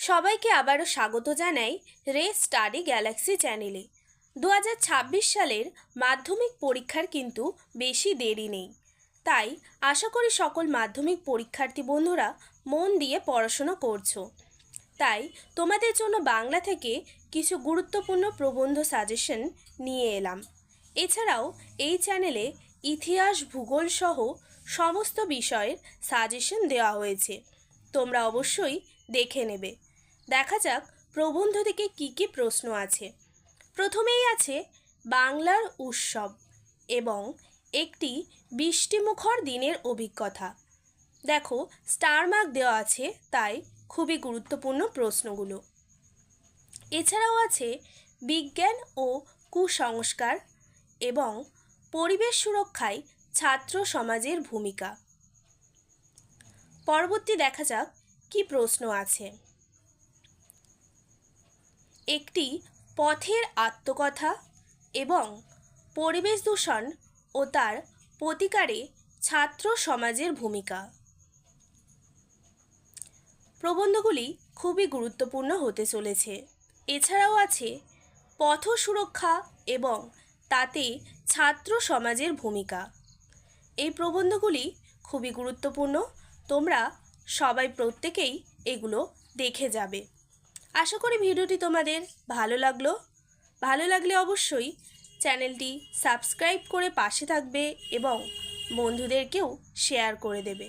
সবাইকে আবারও স্বাগত জানাই রে স্টাডি গ্যালাক্সি চ্যানেলে। দু হাজার ছাব্বিশ সালের মাধ্যমিক পরীক্ষার কিন্তু বেশি দেরি নেই। তাই আশা করি সকল মাধ্যমিক পরীক্ষার্থী বন্ধুরা মন দিয়ে পড়াশোনা করছ। তাই তোমাদের জন্য বাংলা থেকে কিছু গুরুত্বপূর্ণ প্রবন্ধ সাজেশন নিয়ে এলাম। এছাড়াও এই চ্যানেলে ইতিহাস, ভূগোল সহ সমস্ত বিষয়ের সাজেশন দেওয়া হয়েছে। তোমরা অবশ্যই দেখে নেবে। দেখা যাক প্রবন্ধ থেকে কী কী প্রশ্ন আছে। প্রথমেই আছে বাংলার উৎসব এবং একটি বৃষ্টিমুখর দিনের অভিজ্ঞতা। দেখো স্টার মার্ক দেওয়া আছে, তাই খুবই গুরুত্বপূর্ণ প্রশ্নগুলো। এছাড়াও আছে বিজ্ঞান ও কুসংস্কার এবং পরিবেশ সুরক্ষায় ছাত্র সমাজের ভূমিকা। পরবর্তী দেখা যাক কি প্রশ্ন আছে। একটি পথের আত্মকথা এবং পরিবেশ দূষণ ও তার প্রতিকারে ছাত্র সমাজের ভূমিকা। প্রবন্ধগুলি খুবই গুরুত্বপূর্ণ হতে চলেছে। এছাড়াও আছে পথ সুরক্ষা এবং তাতে ছাত্র সমাজের ভূমিকা। এই প্রবন্ধগুলি খুবই গুরুত্বপূর্ণ। তোমরা সবাই প্রত্যেকেই এগুলো দেখে যাবে। আশা করি ভিডিওটি তোমাদের ভালো লাগল। ভালো লাগলে অবশ্যই চ্যানেলটি সাবস্ক্রাইব করে পাশে থাকবে এবং বন্ধুদেরকেও শেয়ার করে দেবে।